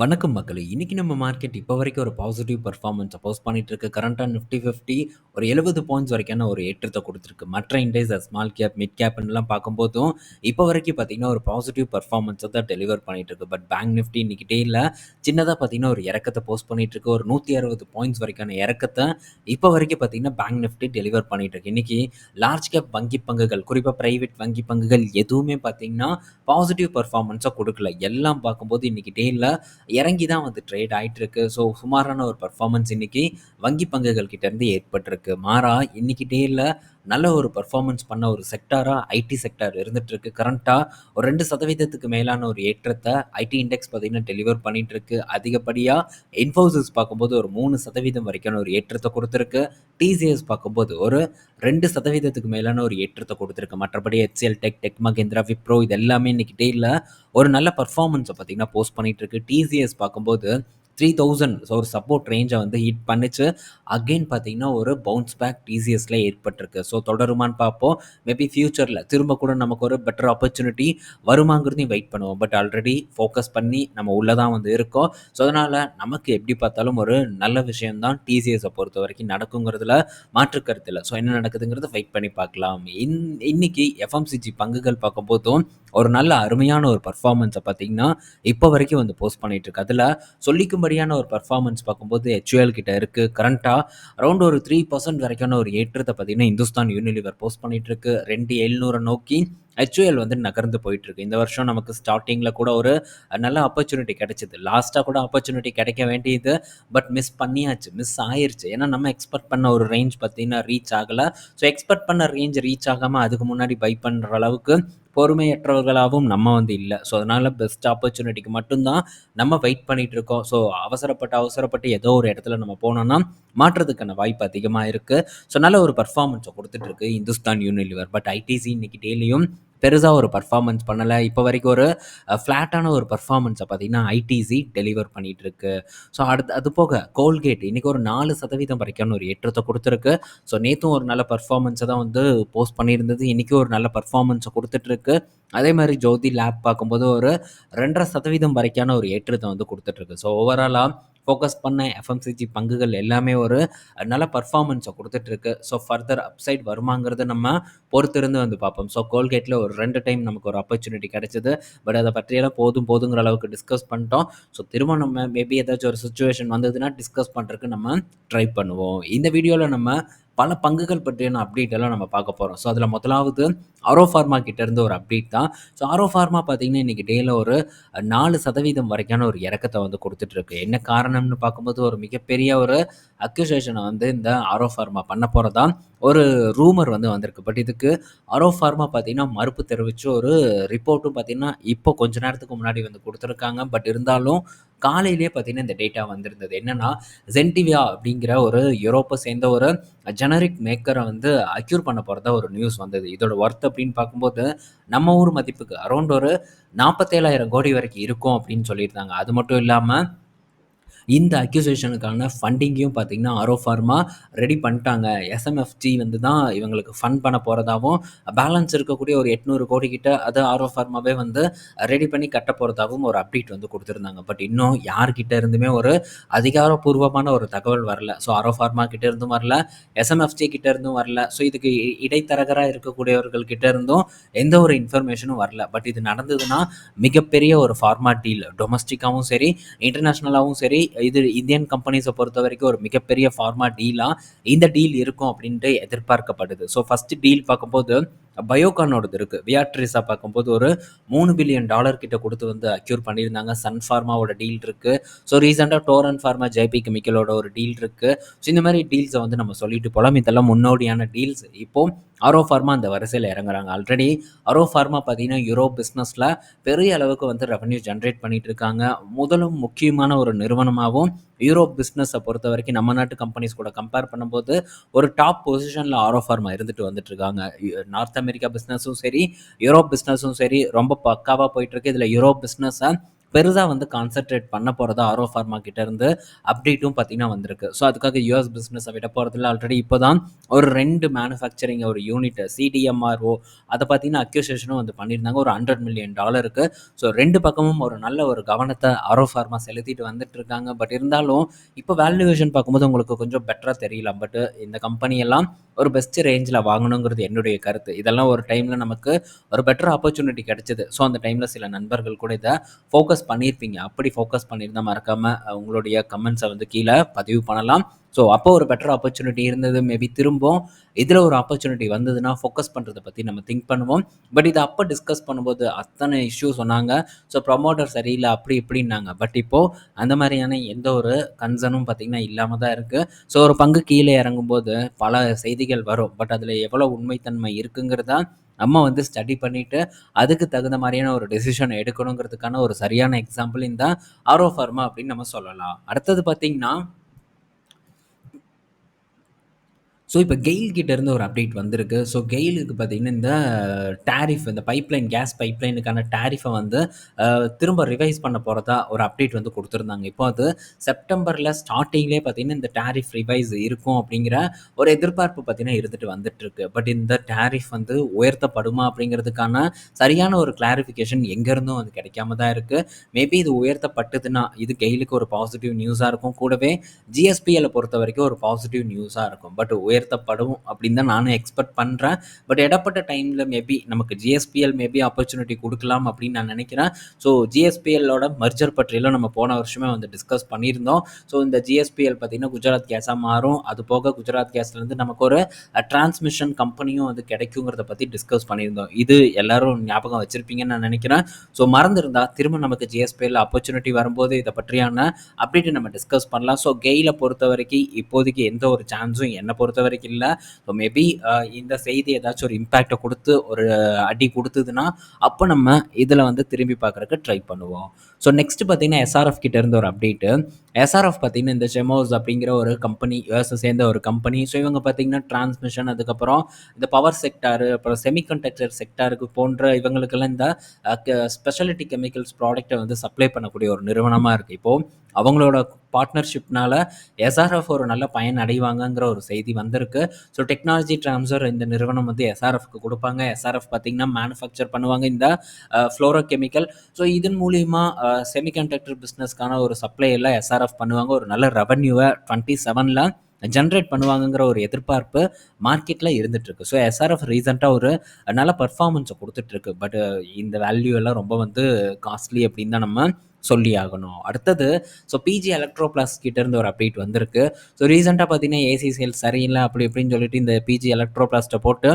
வணக்கம் மக்களே! இன்றைக்கி நம்ம மார்க்கெட் இப்போ வரைக்கும் ஒரு பாசிட்டிவ் பர்ஃபார்மன்ஸ் போஸ்ட் பண்ணிட்டு இருக்கு. கரண்ட்டாக நிஃப்டி 50 ஒரு 70 பாயிண்ட்ஸ் வரைக்கான ஒரு ஏற்றத்தை கொடுத்துருக்கு மற்ற இண்டெக்ஸ் ஸ்மால் கேப், மிட் கேப்ன்னுலாம் பார்க்கும்போதும், இப்போ வரைக்கும் பார்த்தீங்கன்னா, ஒரு பாசிட்டிவ் பர்ஃபார்மன்ஸை தான் டெலிவர் பண்ணிட்டு இருக்கு. பட் பேங்க் நிஃப்டி டே இல்லை சின்னதாக பார்த்தீங்கன்னா, ஒரு இறக்கத்தை போஸ்ட் பண்ணிட்டு இருக்கு. ஒரு 160 பாயிண்ட்ஸ் வரைக்கான இறக்கத்தை இப்போ வரைக்கும் பார்த்தீங்கன்னா, பேங்க் நிஃப்டி டெலிவர் பண்ணிட்டு இருக்கு. இன்னைக்கு லார்ஜ் கேப் வங்கி பங்குகள், குறிப்பாக பிரைவேட் வங்கி பங்குகள் எதுவுமே பார்த்தீங்கன்னா, பாசிட்டிவ் பர்ஃபார்மன்ஸாக கொடுக்கல எல்லாம் பார்க்கும்போது இன்றைக்கி டே இல்லை இறங்கி தான் வந்து ட்ரேட் ஆயிட்டு இருக்கு. ஸோ சுமாரான ஒரு பர்ஃபார்மன்ஸ் இன்னைக்கு வங்கி பங்குகள் கிட்டேருந்து ஏற்பட்டிருக்கு. மாறா இன்னைக்கு டேயில் நல்ல ஒரு பர்ஃபார்மன்ஸ் பண்ண ஒரு செக்டாராக ஐடி செக்டார் இருந்துகிட்ருக்கு கரண்ட்டாக ஒரு ரெண்டு சதவீதத்துக்கு மேலான ஒரு ஏற்றத்தை ஐடி இண்டெக்ஸ் பார்த்திங்கன்னா டெலிவர் பண்ணிகிட்ருக்கு அதிகப்படியாக இன்ஃபோசிஸ் பார்க்கும்போது ஒரு மூணு சதவீதம் வரைக்கான ஒரு ஏற்றத்தை கொடுத்துருக்கு. டிசிஎஸ் பார்க்கும்போது ஒரு ரெண்டு சதவீதத்துக்கு மேலான ஒரு ஏற்றத்தை கொடுத்துருக்கு. மற்றபடி HCL tech, tech Mahindra Wipro இது எல்லாமே இன்னைக்கு இல்லை ஒரு நல்ல பர்ஃபார்மன்ஸை பார்த்தீங்கன்னா, போஸ்ட் பண்ணிகிட்ருக்கு டிசிஎஸ் பார்க்கும்போது 3000 ஸோ ஒரு சப்போர்ட் ரேஞ்சை வந்து ஹிட் பண்ணிச்சு அகைன் பார்த்தீங்கன்னா, ஒரு பவுன்ஸ் பேக் டிசிஎஸ்ல ஏற்பட்டிருக்கு. ஸோ தொடருமான்னு பார்ப்போம். மேபி ஃப்யூச்சரில் திரும்ப கூட நமக்கு ஒரு பெட்டர் ஆப்பர்ச்சுனிட்டி வருமாங்கிறதையும் வெயிட் பண்ணுவோம். பட் ஆல்ரெடி ஃபோக்கஸ் பண்ணி நம்ம உள்ளே தான் வந்து இருக்கோம். ஸோ அதனால் நமக்கு எப்படி பார்த்தாலும் ஒரு நல்ல விஷயம் தான் பொறுத்த வரைக்கும் நடக்குங்கிறதுல மாற்று கருத்தில் ஸோ என்ன நடக்குதுங்கிறத வெயிட் பண்ணி பார்க்கலாம். இன் இன்னைக்கு எஃப்எம்சிஜி பங்குகள் பார்க்கும்போதும், ஒரு நல்ல அருமையான ஒரு பர்ஃபார்மன்ஸை பார்த்தீங்கன்னா, இப்போ வரைக்கும் வந்து போஸ்ட் பண்ணிகிட்டு இருக்கு. அதில் சொல்லிக்கும்படியான ஒரு பர்ஃபார்மன்ஸ் பார்க்கும்போது HUL கிட்ட இருக்குது கரண்ட்டாக அரௌண்ட் ஒரு த்ரீ பர்சன்ட் வரைக்கான ஒரு ஏற்றத்தை பார்த்தீங்கன்னா, இந்துஸ்தான் யூனிலிவர் போஸ்ட் பண்ணிகிட்டு இருக்கு. 2700 நோக்கி HUL வந்து நகர்ந்து போயிட்டுருக்கு இந்த வருஷம் நமக்கு ஸ்டார்டிங்கில் கூட ஒரு நல்ல ஆப்பர்ச்சுனிட்டி கிடைச்சிது லாஸ்ட்டாக கூட ஆப்பர்ச்சுனிட்டி கிடைக்க வேண்டியது. பட் மிஸ் பண்ணியாச்சு. மிஸ் ஆயிருச்சு. ஏன்னா நம்ம எக்ஸ்பெக்ட் பண்ண ஒரு ரேஞ்ச் பார்த்தீங்கன்னா, ரீச் ஆகலை ஸோ எக்ஸ்பெக்ட் பண்ண ரேஞ்ச் ரீச் ஆகாம அதுக்கு முன்னாடி பை பண்ணுற அளவுக்கு பொறுமையற்றவர்களாகவும் நம்ம வந்து இல்லை ஸோ அதனால் பெஸ்ட் ஆப்பர்ச்சுனிட்டிக்கு மட்டும்தான் நம்ம வெயிட் பண்ணிகிட்டு இருக்கோம். ஸோ அவசரப்பட்டு, அவசரப்பட்டு ஏதோ ஒரு இடத்துல நம்ம போனோம்னா, மாற்றுறதுக்கான வாய்ப்பு அதிகமாக இருக்குது ஸோ நல்ல ஒரு பர்ஃபார்மன்ஸை கொடுத்துட்ருக்கு இந்துஸ்தான் யூனிலிவர். பட் ஐடிசி இன்னைக்கு டெய்லியும் பெருசாக ஒரு பர்ஃபார்மன்ஸ் பண்ணலை. இப்போ வரைக்கும் ஒரு ஃப்ளாட்டான ஒரு பர்ஃபார்மன்ஸை பார்த்தீங்கன்னா, ஐடிசி டெலிவர் பண்ணிகிட்ருக்கு ஸோ அடுத்து அது போக கோல்கேட் இன்றைக்கி ஒரு நாலு சதவீதம் வரைக்கான ஒரு ஏற்றத்தை கொடுத்துருக்கு. ஸோ நேற்றும் ஒரு நல்ல பர்ஃபார்மன்ஸை தான் வந்து போஸ்ட் பண்ணியிருந்தது. இன்றைக்கும் ஒரு நல்ல பர்ஃபார்மன்ஸை கொடுத்துட்ருக்கு அதே மாதிரி ஜோதி லேப் பார்க்கும்போது ஒரு 2.5% வரைக்கான ஒரு ஏற்றத்தை வந்து கொடுத்துட்ருக்கு ஸோ ஓவராலாக ஃபோக்கஸ் பண்ண எஃப்எம்சிஜி பங்குகள் எல்லாமே ஒரு நல்ல பர்ஃபார்மன்ஸை கொடுத்துட்ருக்கு ஸோ ஃபர்தர் அப்சைட் வருமாங்கிறத நம்ம பொறுத்திருந்து வந்து பார்ப்போம். ஸோ கோல்கேட்டில் ஒரு ரெண்டு டைம் நமக்கு ஒரு ஆப்பர்ச்சுனிட்டி கிடைச்சது. பட் அதை பற்றியெல்லாம் போதும் போதுங்கிற அளவுக்கு டிஸ்கஸ் பண்ணிட்டோம். ஸோ திரும்ப நம்ம மேபி ஏதாச்சும் ஒரு சுச்சுவேஷன் வந்ததுன்னா டிஸ்கஸ் பண்ணுறதுக்கு நம்ம ட்ரை பண்ணுவோம். இந்த வீடியோவில் நம்ம பல பங்குகள் பற்றியான அப்டேட் எல்லாம் நம்ம பார்க்க போகிறோம் ஸோ அதில் முதலாவது ஆரோ ஃபார்மா கிட்டேருந்து ஒரு அப்டேட் தான். ஸோ ஆரோ ஃபார்மா பார்த்திங்கன்னா இன்றைக்கி டேயில் ஒரு நாலு சதவீதம் வரைக்கான ஒரு இறக்கத்தை வந்து கொடுத்துட்ருக்கு என்ன காரணம்னு பார்க்கும்போது ஒரு மிகப்பெரிய ஒரு அக்யூசேஷனை வந்து இந்த ஆரோ ஃபார்மா பண்ண போகிறதா ஒரு ரூமர் வந்து வந்திருக்கு. பட் இதுக்கு அரோ ஃபார்மா பார்த்தீங்கன்னா, மறுப்பு தெரிவித்து ஒரு ரிப்போர்ட்டும் பார்த்தீங்கன்னா, இப்போ கொஞ்ச நேரத்துக்கு முன்னாடி வந்து கொடுத்துருக்காங்க பட் இருந்தாலும் காலையிலேயே பார்த்தீங்கன்னா, இந்த டேட்டா வந்திருந்தது. என்னென்னா ஜென்டிவியா அப்படிங்கிற ஒரு யூரோப்பை சேர்ந்த ஒரு ஜெனரிக் மேக்கரை வந்து அக்யூர் பண்ண போகிறதா ஒரு நியூஸ் வந்தது. இதோட ஒர்த் அப்படின்னு பார்க்கும்போது, நம்ம ஊர் மதிப்புக்கு அரௌண்ட் ஒரு 47,000 கோடி வரைக்கும் இருக்கும் அப்படின்னு சொல்லியிருந்தாங்க. அது மட்டும் இல்லாமல் இந்த அக்யூசேஷனுக்கான ஃபண்டிங்கையும் பார்த்தீங்கன்னா, ஆரோ ஃபார்மா ரெடி பண்ணிட்டாங்க. எஸ்எம்எஃப்ஜி வந்து தான் இவங்களுக்கு ஃபண்ட் பண்ண போகிறதாகவும் பேலன்ஸ் இருக்கக்கூடிய ஒரு 800 கோடி கிட்ட அத ஆரோ ஃபார்மாவே வந்து ரெடி பண்ணி கட்ட போகிறதாகவும் ஒரு அப்டேட் வந்து கொடுத்துருந்தாங்க பட் இன்னும் யார்கிட்ட இருந்துமே ஒரு அதிகாரப்பூர்வமான ஒரு தகவல் வரல. ஸோ ஆரோ ஃபார்மா கிட்ட இருந்தும் வரல. எஸ்எம்எஃப்ஜி கிட்ட இருந்தும் வரல. ஸோ இதுக்கு இடைத்தரகராக இருக்கக்கூடியவர்கள் கிட்ட இருந்தும் எந்த ஒரு இன்ஃபர்மேஷனும் வரல. பட் இது நடந்ததுன்னா, மிகப்பெரிய ஒரு ஃபார்மா டீல் டொமஸ்டிக்காகவும் சரி, இன்டர்நேஷ்னலாகவும் சரி, இது இந்தியன் கம்பெனிஸை பொறுத்த வரைக்கும் ஒரு மிகப்பெரிய ஃபார்மா டீலாக இந்த டீல் இருக்கும் அப்படின்ட்டு எதிர்பார்க்கப்படுது. ஸோ ஃபஸ்ட்டு டீல் பார்க்கும்போது பயோகானோடது இருக்குது வியாட்ரிஸா பார்க்கும்போது ஒரு மூணு பில்லியன் டாலர் கிட்ட கொடுத்து வந்து அக்யூர் பண்ணியிருந்தாங்க. சன் ஃபார்மாவோட டீல் இருக்குது ஸோ ரீசெண்டாக டோரன் ஃபார்மா, ஜேபி கெமிக்கலோட ஒரு டீல் இருக்குது ஸோ இந்த மாதிரி டீல்ஸை வந்து நம்ம சொல்லிட்டு போகலாம் இதெல்லாம் முன்னோடியான டீல்ஸ். இப்போ ஆரோ ஃபார்மா அந்த வரிசையில் இறங்குறாங்க. ஆல்ரெடி அரோ ஃபார்மா பார்த்தீங்கன்னா, யூரோப் பிஸ்னஸில் பெரிய அளவுக்கு வந்து ரெவன்யூ ஜென்ரேட் பண்ணிட்டு இருக்காங்க. முதலும் முக்கியமான ஒரு நிறுவனமாகவும் யூரோப் பிஸ்னஸை பொறுத்த வரைக்கும் நம்ம நாட்டு கம்பெனிஸ் கூட கம்பேர் பண்ணும்போது ஒரு டாப் பொசிஷனில் ஆரோ ஃபார்மா இருந்துட்டு வந்துட்டு இருக்காங்க. நார்த் அமெரிக்கா பிஸ்னஸும் சரி, யூரோப் பிஸ்னஸும் சரி ரொம்ப பக்காவாக போயிட்டு இருக்கு. இதில் யூரோப் பிஸ்னஸை பெருசாக வந்து கான்சென்ட்ரேட் பண்ண போகிறதா ஆரோ ஃபார்மா கிட்டேருந்து அப்டேட்டும் பார்த்தீங்கன்னா வந்திருக்கு. ஸோ அதுக்காக யூஎஸ் பிஸ்னஸை விட போகிறதுல ஆல்ரெடி இப்போ தான் ஒரு ரெண்டு மேனுஃபேக்சரிங் ஒரு யூனிட் சிடிஎம்ஆர்ஓ அதை பார்த்தீங்கன்னா அக்யூசேஷனும் வந்து பண்ணியிருந்தாங்க. ஒரு ஹண்ட்ரட் மில்லியன் டாலருக்கு ஸோ ரெண்டு பக்கமும் ஒரு நல்ல ஒரு கவனத்தை ஆரோ ஃபார்மா செலுத்திட்டு வந்துட்டு இருக்காங்க. பட் இருந்தாலும் இப்போ வேல்யூவேஷன் பார்க்கும்போது உங்களுக்கு கொஞ்சம் பெட்டராக தெரியல பட் இந்த கம்பெனியெல்லாம் ஒரு பெஸ்ட் ரேஞ்சில் வாங்கணுங்கிறது என்னுடைய கருத்து. இதெல்லாம் ஒரு டைமில் நமக்கு ஒரு பெட்டர் ஆப்பர்ச்சுனிட்டி கிடைச்சிது. ஸோ அந்த டைமில் சில நண்பர்கள் கூட இதை ஃபோக்கஸ் பண்ணியிருப்பீங்க. அப்படி ஃபோக்கஸ் பண்ணியிருந்தால் மறக்காமல் உங்களுடைய கமெண்ட்ஸை வந்து கீழே பதிவு பண்ணலாம். ஸோ அப்போ ஒரு பெட்டர் ஆப்பர்ச்சுனிட்டி இருந்தது. மேபி திரும்பவும் இதில் ஒரு ஆப்பர்ச்சுனிட்டி வந்ததுன்னா ஃபோக்கஸ் பண்ணுறதை பற்றி நம்ம திங்க் பண்ணுவோம். பட் இதை அப்போ டிஸ்கஸ் பண்ணும்போது அத்தனை இஷ்யூ சொன்னாங்க. ஸோ ப்ரொமோட்டர் சரியில்லை அப்படி இப்படின்னாங்க. பட் இப்போது அந்த மாதிரியான எந்த ஒரு கன்சர்னும் பார்த்திங்கன்னா இல்லாமல் தான் இருக்குது ஸோ ஒரு பங்கு கீழே இறங்கும்போது பல செய்திகள் வரும். பட் அதில் எவ்வளோ உண்மைத்தன்மை இருக்குங்கிறதா நம்ம வந்து ஸ்டடி பண்ணிவிட்டு அதுக்கு தகுந்த மாதிரியான ஒரு டெசிஷன் எடுக்கணுங்கிறதுக்கான ஒரு சரியான எக்ஸாம்பிள் இந்த ஆரோ ஃபர்மா அப்படின்னு நம்ம சொல்லலாம். அடுத்தது பார்த்திங்கன்னா ஸோ இப்போ கெயில் இருந்து ஒரு அப்டேட் வந்திருக்கு. ஸோ கெயிலுக்கு பார்த்தீங்கன்னா இந்த டேரிஃப் இந்த பைப்லைன் கேஸ் பைப்லைனுக்கான டேரிஃபை வந்து திரும்ப ரிவைஸ் பண்ண போகிறதா ஒரு அப்டேட் வந்து கொடுத்துருந்தாங்க. இப்போ அது செப்டம்பரில் ஸ்டார்டிங்லேயே பார்த்தீங்கன்னா இந்த டேரிஃப் ரிவைஸ் இருக்கும் அப்படிங்கிற ஒரு எதிர்பார்ப்பு பார்த்தீங்கன்னா இருந்துட்டு வந்துட்டுருக்கு. பட் இந்த டேரிஃப் வந்து உயர்த்தப்படுமா அப்படிங்கிறதுக்கான சரியான ஒரு கிளாரிஃபிகேஷன் எங்கேருந்தும் அது கிடைக்காம தான் இருக்குது மேபி இது உயர்த்தப்பட்டதுன்னா இது கெயிலுக்கு ஒரு பாசிட்டிவ் நியூஸாக இருக்கும். கூடவே ஜிஎஸ்பியில் பொறுத்த வரைக்கும் ஒரு பாசிட்டிவ் நியூஸாக இருக்கும். பட் உயர்த்தப்படும் அப்படின்னு தான் நானும் எக்ஸ்பெக்ட் பண்ணுறேன் பட் இடப்பட்ட டைமில் மேபி நமக்கு ஜிஎஸ்பிஎல் மேபி ஆப்பர்ச்சுனிட்டி கொடுக்கலாம் அப்படின்னு நான் நினைக்கிறேன். ஸோ ஜிஎஸ்பிஎல்லோட மர்ஜர் பற்றியெல்லாம் நம்ம போன வருஷமே வந்து டிஸ்கஸ் பண்ணியிருந்தோம். ஸோ இந்த ஜிஎஸ்பிஎல் பார்த்திங்கன்னா குஜராத் கேஸாக மாறும். அது போக குஜராத் கேஸ்லேருந்து நமக்கு ஒரு டிரான்ஸ்மிஷன் கம்பெனியும் வந்து கிடைக்குங்கிறத பற்றி டிஸ்கஸ் பண்ணியிருந்தோம். இது எல்லாரும் ஞாபகம் வச்சுருப்பீங்கன்னு நான் நினைக்கிறேன். ஸோ மறந்துருந்தால் திரும்ப நமக்கு ஜிஎஸ்பிஎல் ஆப்பர்ச்சுனிட்டி வரும்போது இதை பற்றியான அப்டேட்டை நம்ம டிஸ்கஸ் பண்ணலாம். ஸோ கெயிலை பொறுத்த வரைக்கும் இப்போதைக்கு எந்த ஒரு சான்ஸும் என்னை பொறுத்த வரைக்கும் இல்லை. ஸோ மேபி இந்த செய்தி ஏதாச்சும் ஒரு இம்பேக்டை கொடுத்து ஒரு அடி கொடுத்ததுன்னா அப்போ நம்ம இதில் வந்து திரும்பி பார்க்குறக்கு ட்ரை பண்ணுவோம். ஸோ நெக்ஸ்ட் பார்த்தீங்கன்னா எஸ்ஆர்எஃப் கிட்ட இருந்து ஒரு அப்டேட்டு எஸ்ஆர்எஃப் பார்த்தீங்கன்னா இந்த செமோஸ் அப்படிங்கிற ஒரு கம்பெனி யூஎஸை சேர்ந்த ஒரு கம்பெனி ஸோ இவங்க பார்த்தீங்கன்னா டிரான்ஸ்மிஷன் அதுக்கப்புறம் இந்த பவர் செக்டாரு அப்புறம் செமிகண்டக்டர் செக்டாருக்கு போன்ற இவங்களுக்கெல்லாம் இந்த ஸ்பெஷாலிட்டி கெமிக்கல்ஸ் ப்ராடக்ட்டை வந்து சப்ளை பண்ணக்கூடிய ஒரு நிறுவனமாக இருக்குது இப்போது அவங்களோட பார்ட்னர்ஷிப்னால எஸ்ஆர்எஃப் ஒரு நல்ல பயன் அடைவாங்கங்கிற ஒரு செய்தி வந்திருக்கு. ஸோ டெக்னாலஜி ட்ரான்ஸ்ஃபர் இந்த நிறுவனம் வந்து எஸ்ஆர்எஃப்க்கு கொடுப்பாங்க. எஸ்ஆர்எஃப் பார்த்தீங்கன்னா மேனுஃபேக்சர் பண்ணுவாங்க இந்த ஃப்ளோரோ கெமிக்கல் ஸோ இதன் மூலிமா செமிகண்டக்டர் பிஸ்னஸ்க்கான ஒரு சப்ளை எல்லாம் எஸ்ஆர்எஃப் பண்ணுவாங்க. ஒரு நல்ல ரெவன்யூவை டுவெண்ட்டி செவனில் ஜென்ரேட் பண்ணுவாங்கங்கிற ஒரு எதிர்பார்ப்பு மார்க்கெட்டில் இருந்துகிட்ருக்கு ஸோ எஸ்ஆர்எஃப் ரீசெண்டாக ஒரு நல்ல பர்ஃபார்மன்ஸை கொடுத்துட்ருக்கு பட் இந்த வேல்யூ எல்லாம் ரொம்ப வந்து காஸ்ட்லி அப்படின்னு தான் நம்ம சொல்லி ஆகணும் அடுத்தது ஸோ பிஜி எலக்ட்ரோ பிளாஸ் கிட்ட இருந்து ஒரு அப்டேட் வந்திருக்கு. ஸோ ரீசெண்டாக பார்த்தீங்கன்னா ஏசி சேல் சரியில்லை அப்படி இப்படின்னு சொல்லிட்டு இந்த பிஜி எலக்ட்ரோ பிளாஸ்ட்டை போட்டு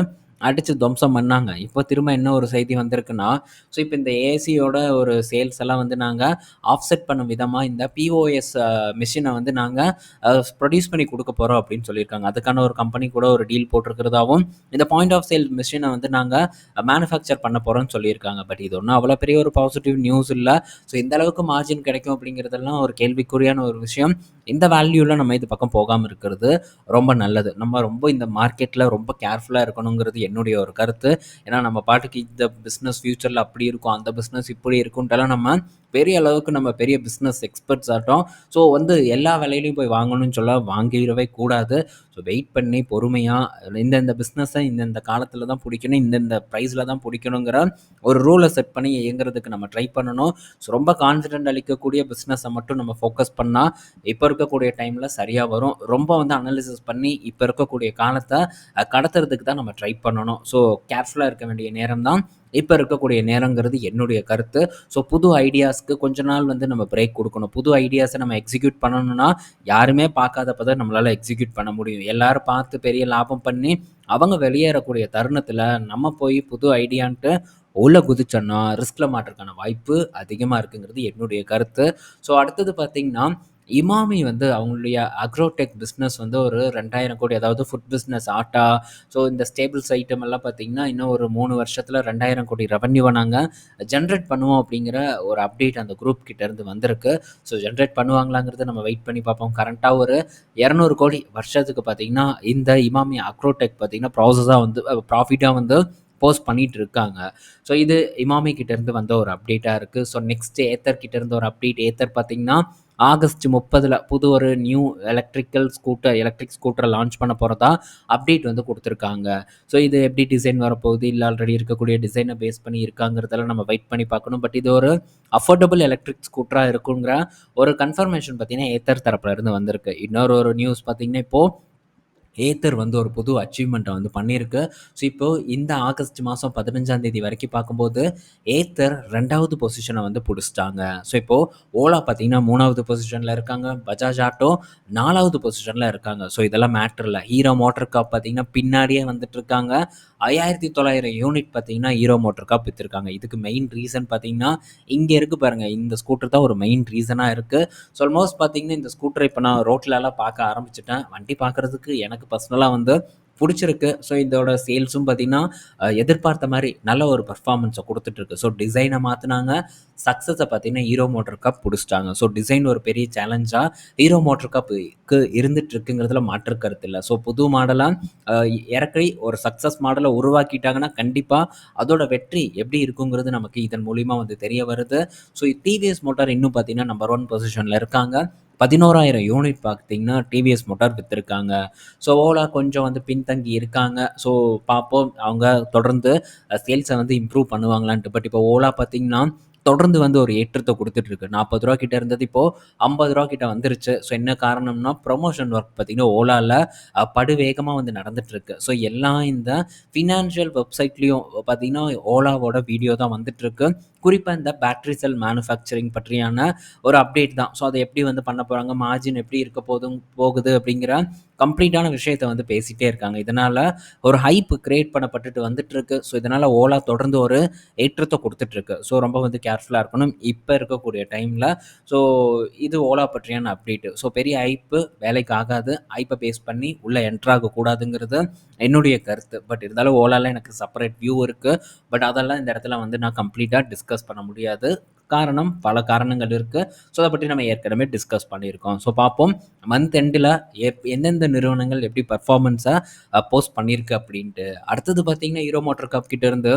அடித்து துவம்சம் பண்ணாங்க. இப்போ திரும்ப என்ன ஒரு செய்தி வந்திருக்குன்னா ஸோ இப்போ இந்த ஏசியோட ஒரு சேல்ஸ் எல்லாம் வந்து நாங்கள் ஆஃப்செட் பண்ணும் விதமாக இந்த பிஓஎஸ் மிஷினை வந்து நாங்கள் ப்ரொடியூஸ் பண்ணி கொடுக்க போகிறோம் அப்படின்னு சொல்லியிருக்காங்க. அதுக்கான ஒரு கம்பெனி கூட ஒரு டீல் போட்டிருக்கிறதாவும் இந்த பாயிண்ட் ஆஃப் சேல் மிஷினை வந்து நாங்கள் மேனுஃபேக்சர் பண்ண போகிறோம்னு சொல்லியிருக்காங்க. பட் இது ஒன்றும் அவ்வளோ பெரிய ஒரு பாசிட்டிவ் நியூஸ் இல்லை. ஸோ இந்த அளவுக்கு மார்ஜின் கிடைக்கும் அப்படிங்கிறதெல்லாம் ஒரு கேள்விக்குறியான ஒரு விஷயம். இந்த வேல்யூவில் நம்ம இது பக்கம் போகாமல் இருக்கிறது ரொம்ப நல்லது. நம்ம ரொம்ப இந்த மார்க்கெட்டில் ரொம்ப கேர்ஃபுல்லாக இருக்கணுங்கிறது என்னுடைய ஒரு கருத்து. ஏன்னா நம்ம பாட்டுக்கு இந்த பிஸ்னஸ் ஃப்யூச்சரில் அப்படி இருக்கும் அந்த பிஸ்னஸ் இப்படி இருக்குன்ட்டெல்லாம் நம்ம பெரிய அளவுக்கு நம்ம பெரிய பிஸ்னஸ் எக்ஸ்பர்ட்ஸ் ஆட்டோம் ஸோ வந்து எல்லா வேலையிலையும் போய் வாங்கணும்னு சொல்ல வாங்கிடவே கூடாது. ஸோ வெயிட் பண்ணி பொறுமையாக இந்தந்த பிஸ்னஸை இந்தந்த காலத்தில் தான் பிடிக்கணும் இந்தந்த ப்ரைஸில் தான் பிடிக்கணுங்கிற ஒரு ரூலை செட் பண்ணி இயங்குறதுக்கு நம்ம ட்ரை பண்ணணும். ஸோ ரொம்ப கான்ஃபிடென்ட் அளிக்கக்கூடிய பிஸ்னஸை மட்டும் நம்ம ஃபோக்கஸ் பண்ணால் இப்போ இருக்கக்கூடிய டைமில் சரியாக வரும். ரொம்ப வந்து அனாலிசிஸ் பண்ணி இப்போ இருக்கக்கூடிய காலத்தை கடத்துறதுக்கு தான் நம்ம ட்ரை பண்ணணும். ஸோ கேர்ஃபுல்லாக இருக்க வேண்டிய நேரம் தான் இப்போ இருக்கக்கூடிய நேரங்கிறது என்னுடைய கருத்து. ஸோ புது ஐடியாஸ்க்கு கொஞ்ச நாள் வந்து நம்ம பிரேக் கொடுக்கணும். புது ஐடியாஸை நம்ம எக்ஸிக்யூட் பண்ணணும்னா யாருமே பார்க்காதப்ப தான் நம்மளால் எக்ஸிக்யூட் பண்ண முடியும். எல்லாரும் பார்த்து பெரிய லாபம் பண்ணி அவங்க வெளியேறக்கூடிய தருணத்தில் நம்ம போய் புது ஐடியான்ட்டு உள்ள குதிச்சோன்னா ரிஸ்கில் மாட்டுறதுக்கான வாய்ப்பு அதிகமாக இருக்குங்கிறது என்னுடைய கருத்து. ஸோ அடுத்தது பார்த்திங்கன்னா இமாமி வந்து அவங்களுடைய அக்ரோடெக் பிஸ்னஸ் வந்து ஒரு ரெண்டாயிரம் கோடி அதாவது ஃபுட் பிஸ்னஸ் ஆட்டா ஸோ இந்த ஸ்டேபிள்ஸ் ஐட்டம் எல்லாம் பார்த்தீங்கன்னா இன்னும் ஒரு மூணு வருஷத்தில் ரெண்டாயிரம் கோடி ரெவன்யூவை நாங்கள் ஜென்ரேட் பண்ணுவோம் அப்படிங்கிற ஒரு அப்டேட் அந்த குரூப் கிட்டேருந்து வந்திருக்கு ஸோ ஜென்ரேட் பண்ணுவாங்களாங்கிறத நம்ம வெயிட் பண்ணி பார்ப்போம் கரண்ட்டாக ஒரு இரநூறு கோடி வருஷத்துக்கு பார்த்தீங்கன்னா இந்த இமாமி அக்ரோடெக் பார்த்தீங்கன்னா ப்ராசஸாக வந்து ப்ராஃபிட்டாக வந்து போஸ்ட் பண்ணிட்டு இருக்காங்க. ஸோ இது இமாமி கிட்டேருந்து வந்த ஒரு அப்டேட்டாக இருக்குது ஸோ நெக்ஸ்ட் ஏத்தர் கிட்டேருந்து ஒரு அப்டேட். ஏத்தர் பார்த்தீங்கன்னா, ஆகஸ்ட் 30ல புது ஒரு நியூ எலக்ட்ரிக்கல் ஸ்கூட்டர் எலக்ட்ரிக் ஸ்கூட்டரை லான்ச் பண்ண போகிறதா அப்டேட் வந்து கொடுத்துருக்காங்க ஸோ இது எப்படி டிசைன் வரப்போகுது, இல்லை ஆல்ரெடி இருக்கக்கூடிய டிசைனை பேஸ் பண்ணி இருக்காங்கிறதெல்லாம் நம்ம வெயிட் பண்ணி பார்க்கணும். பட் இது ஒரு அஃபோர்டபுள் எலக்ட்ரிக் ஸ்கூட்டராக இருக்குங்கிற ஒரு கன்ஃபர்மேஷன் பார்த்தீங்கன்னா, ஏத்தர் தரப்புல இருந்து வந்திருக்கு. இன்னொரு ஒரு நியூஸ் பார்த்தீங்கன்னா, இப்போது ஏத்தர் வந்து ஒரு புது அச்சீவ்மெண்ட்டை வந்து பண்ணியிருக்கு. ஸோ இப்போ இந்த ஆகஸ்ட் மாதம் பதினஞ்சாம் தேதி வரைக்கும் பார்க்கும்போது, ஏத்தர் ரெண்டாவது பொசிஷனை வந்து பிடிச்சிட்டாங்க ஸோ இப்போது ஓலா பார்த்தீங்கன்னா மூணாவது பொசிஷனில் இருக்காங்க. பஜாஜ் ஆட்டோ நாலாவது பொசிஷனில் இருக்காங்க. ஸோ இதெல்லாம் மேட்ரு இல்லை ஹீரோ மோட்டர் காப் பார்த்தீங்கன்னா, பின்னாடியே வந்துட்டுருக்காங்க. 5900 யூனிட் பார்த்தீங்கன்னா, ஹீரோ மோட்டர் காப் விற்றுருக்காங்க இதுக்கு மெயின் ரீசன் பார்த்தீங்கன்னா, இங்கே இருக்குது பாருங்கள் இந்த ஸ்கூட்டர் தான் ஒரு மெயின் ரீசனாக இருக்குது ஸோ ஆல்மோஸ்ட் பார்த்தீங்கன்னா, இந்த ஸ்கூட்டர் இப்போ நான் ரோட்லலாம் பார்க்க ஆரம்பிச்சிட்டேன் வண்டி பார்க்கறதுக்கு எனக்கு பர்சனலா வந்து பிடிச்சிருக்கு. ஸோ இதோட சேல்ஸும் பார்த்தீங்கன்னா, எதிர்பார்த்த மாதிரி நல்ல ஒரு பர்ஃபார்மன்ஸை கொடுத்துட்ருக்கு ஸோ டிசைனை மாற்றினாங்க சக்ஸஸை பார்த்தீங்கன்னா, ஹீரோ மோட்டர் கப் பிடிச்சிட்டாங்க. ஸோ டிசைன் ஒரு பெரிய சேலஞ்சாக ஹீரோ மோட்டர் கப்புக்கு இருந்துட்டு இருக்குங்கிறதுல மாற்று கருத்து இல்லை. ஸோ புது மாடலாக இறக்கி ஒரு சக்ஸஸ் மாடலை உருவாக்கிட்டாங்கன்னா, கண்டிப்பாக அதோட வெற்றி எப்படி இருக்குங்கிறது நமக்கு இதன் மூலிமா வந்து தெரிய வருது. ஸோ டிவிஎஸ் மோட்டார் இன்னும் பார்த்தீங்கன்னா, நம்பர் ஒன் பொசிஷனில் இருக்காங்க. 11000 யூனிட் பார்த்தீங்கன்னா, டிவிஎஸ் மோட்டார் விற்றுருக்காங்க ஸோ ஓலா கொஞ்சம் வந்து பின்தங்கி இருக்காங்க. ஸோ பார்ப்போம். அவங்க தொடர்ந்து சேல்ஸை வந்து இம்ப்ரூவ் பண்ணுவாங்களான்ட்டு. பட் இப்போ ஓலா பார்த்தீங்கன்னா, தொடர்ந்து வந்து ஒரு ஏற்றத்தை கொடுத்துட்ருக்கு நாற்பது ரூபா கிட்ட இருந்தது இப்போ ஐம்பது ரூபா கிட்ட வந்துருச்சு. ஸோ என்ன காரணம்னா, ப்ரொமோஷன் ஒர்க் பார்த்தீங்கன்னா, ஓலாவில் படுவேகமாக வந்து நடந்துகிட்ருக்கு ஸோ எல்லா இந்த ஃபினான்ஷியல் வெப்சைட்லேயும் பார்த்தீங்கன்னா, ஓலாவோட வீடியோ தான் வந்துட்டுருக்கு. குறிப்பாக இந்த பேட்டரி செல் மேனுஃபேக்சரிங் பற்றியான ஒரு அப்டேட் தான். ஸோ அதை எப்படி வந்து பண்ண போகிறாங்க மார்ஜின் எப்படி இருக்க போதும் போகுது அப்படிங்கிற கம்ப்ளீட்டான விஷயத்த வந்து பேசிகிட்டே இருக்காங்க. இதனால் ஒரு ஹைப் கிரியேட் பண்ணப்பட்டுட்டு வந்துட்டுருக்கு. ஸோ இதனால் ஓலா தொடர்ந்து ஒரு ஏற்றத்தை கொடுத்துட்ருக்கு ஸோ ரொம்ப வந்து கேர்ஃபுல்லாக இருக்கணும். இப்போ இருக்கக்கூடிய டைமில் ஸோ இது ஓலா பற்றியான அப்டேட்டு ஸோ பெரிய ஐப்பு வேலைக்கு ஆகாது. ஐப்பை பேஸ் பண்ணி உள்ளே என்ட்ராக கூடாதுங்கிறது என்னுடைய கருத்து. பட் இருந்தாலும் ஓலால எனக்கு செப்பரேட் வியூ இருக்குது பட் அதெல்லாம் இந்த இடத்துல வந்து நான் கம்ப்ளீட்டாக டிஸ்கஸ் பண்ண முடியாது. காரணம் பல காரணங்கள் இருக்குது ஸோ அதை பற்றி நம்ம ஏற்கனவே டிஸ்கஸ் பண்ணியிருக்கோம். ஸோ பார்ப்போம். மந்த் எண்டில் எப் எந்தெந்த நிறுவனங்கள் எப்படி பர்ஃபார்மன்ஸை போஸ்ட் பண்ணியிருக்கு அப்படின்ட்டு. அடுத்தது பார்த்தீங்கன்னா, ஹீரோ மோட்டர் கப் கிட்ட இருந்து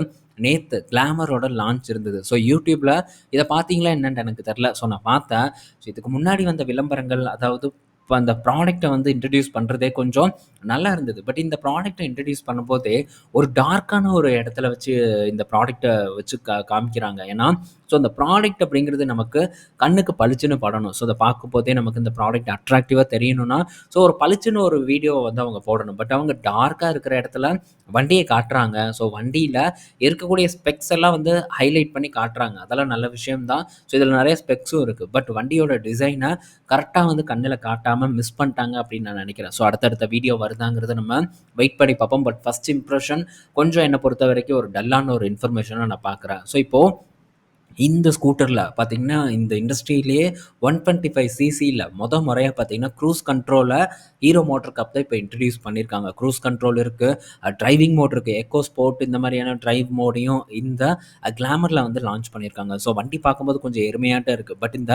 நேத்து கிளாமரோட லான்ச் இருந்தது. ஸோ யூடியூப்பில் இதை பார்த்தீங்களா என்னென்னு எனக்கு தெரில ஸோ நான் பார்த்தேன். ஸோ இதுக்கு முன்னாடி வந்த விளம்பரங்கள் அதாவது இப்போ அந்த ப்ராடக்டை வந்து இன்ட்ரடியூஸ் பண்ணுறதே கொஞ்சம் நல்லா இருந்தது. பட் இந்த ப்ராடக்டை இன்ட்ரடியூஸ் பண்ணும்போதே ஒரு டார்க்கான ஒரு இடத்துல வச்சு இந்த ப்ராடக்டை வச்சு கா காமிக்கிறாங்க. ஏன்னா, ஸோ அந்த ப்ராடக்ட் அப்படிங்கிறது நமக்கு கண்ணுக்கு பளிச்சுன்னு படணும். ஸோ அத பார்க்கும்போதே நமக்கு இந்த ப்ராடக்ட் அட்ராக்டிவாக தெரியணும்னா, ஸோ ஒரு பளிச்சுன்னு ஒரு வீடியோ வந்து அவங்க போடணும். பட் அவங்க டார்க்காக இருக்கிற இடத்துல வண்டியை காட்டுறாங்க. ஸோ வண்டியில் இருக்கக்கூடிய ஸ்பெக்ஸ் எல்லாம் வந்து ஹைலைட் பண்ணி காட்டுறாங்க. அதெல்லாம் நல்ல விஷயம் தான். ஸோ இதில் நிறைய ஸ்பெக்ஸும் இருக்குது பட் வண்டியோட டிசைனை கரெக்டாக வந்து கண்ணில் காட்டாமல் மிஸ் பண்ணிட்டாங்க அப்படின்னு நான் நினைக்கிறேன் ஸோ அடுத்தடுத்த வீடியோ வருதாங்கிறத நம்ம வெயிட் பண்ணி பார்ப்போம். பட் ஃபஸ்ட் இம்ப்ரெஷன் கொஞ்சம் என்னை பொறுத்த வரைக்கும் ஒரு டல்லான ஒரு இன்ஃபர்மேஷனாக நான் பார்க்குறேன். ஸோ இப்போது இந்த ஸ்கூட்டரில் பார்த்தீங்கன்னா, இந்த இண்டஸ்ட்ரியிலேயே ஒன் டுவெண்ட்டி ஃபைவ் சிசியில் மொத முறையாக பார்த்தீங்கன்னா, க்ரூஸ் கண்ட்ரோலை ஹீரோ மோட்டர் கப் தான் இப்போ இன்ட்ரடியூஸ் பண்ணியிருக்காங்க. க்ரூஸ் கண்ட்ரோல் இருக்குது ட்ரைவிங் டிரைவிங் மோட் இருக்குது எக்கோ ஸ்போர்ட் இந்த மாதிரியான டிரைவ் மோடையும் இந்த கிளாமரில் வந்து லான்ச் பண்ணியிருக்காங்க. ஸோ வண்டி பார்க்கும்போது கொஞ்சம் எருமையாட்டம் இருக்குது பட் இந்த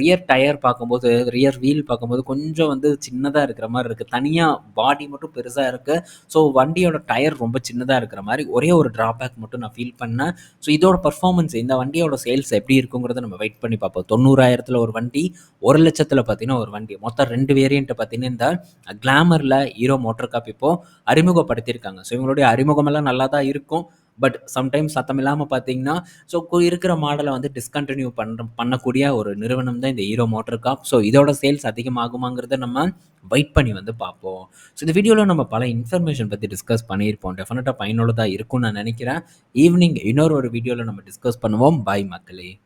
ரியர் டயர் பார்க்கும்போது, ரியர் வீல் பார்க்கும்போது கொஞ்சம் வந்து சின்னதாக இருக்கிற மாதிரி இருக்குது தனியாக பாடி மட்டும் பெருசாக இருக்குது ஸோ வண்டியோட டயர் ரொம்ப சின்னதாக இருக்கிற மாதிரி ஒரே ஒரு ட்ராபேக் மட்டும் நான் ஃபீல் பண்ணேன். ஸோ இதோட பர்ஃபார்மன்ஸ் இந்த வண்டியோட சேல்ஸ் எப்படி இருக்குங்கிறத நம்ம வெயிட் பண்ணி பார்ப்போம். 90,000ல ஒரு வண்டி, 1,00,000ல பார்த்தீங்கன்னா ஒரு வண்டி. மொத்தம் ரெண்டு வேரியண்ட்டை பார்த்தீங்கன்னா, இந்த கிளாமர்ல ஹீரோ மோட்டார் காப் இப்போ அறிமுகப்படுத்தியிருக்காங்க. ஸோ இவங்களுடைய அறிமுகமெல்லாம் நல்லா தான் இருக்கும். பட் சம்டைம்ஸ் சத்தம் இல்லாமல் பார்த்தீங்கன்னா, ஸோ இருக்கிற மாடலை வந்து டிஸ்கண்டினியூ பண்ணுற பண்ணக்கூடிய ஒரு நிறுவனம் தான் இந்த ஹீரோ மோட்டர் காப் ஸோ இதோட சேல்ஸ் அதிகமாகுமாங்கிறத நம்ம வெயிட் பண்ணி வந்து பார்ப்போம். ஸோ இந்த வீடியோவில் நம்ம பல இன்ஃபர்மேஷன் பற்றி டிஸ்கஸ் பண்ணியிருப்போம். டெஃபினட்டாக பயனுள்ளதாக இருக்கும்னு நான் நினைக்கிறேன் ஈவினிங் இன்னொரு ஒரு வீடியோவில் நம்ம டிஸ்கஸ் பண்ணுவோம். பாய் மக்களே!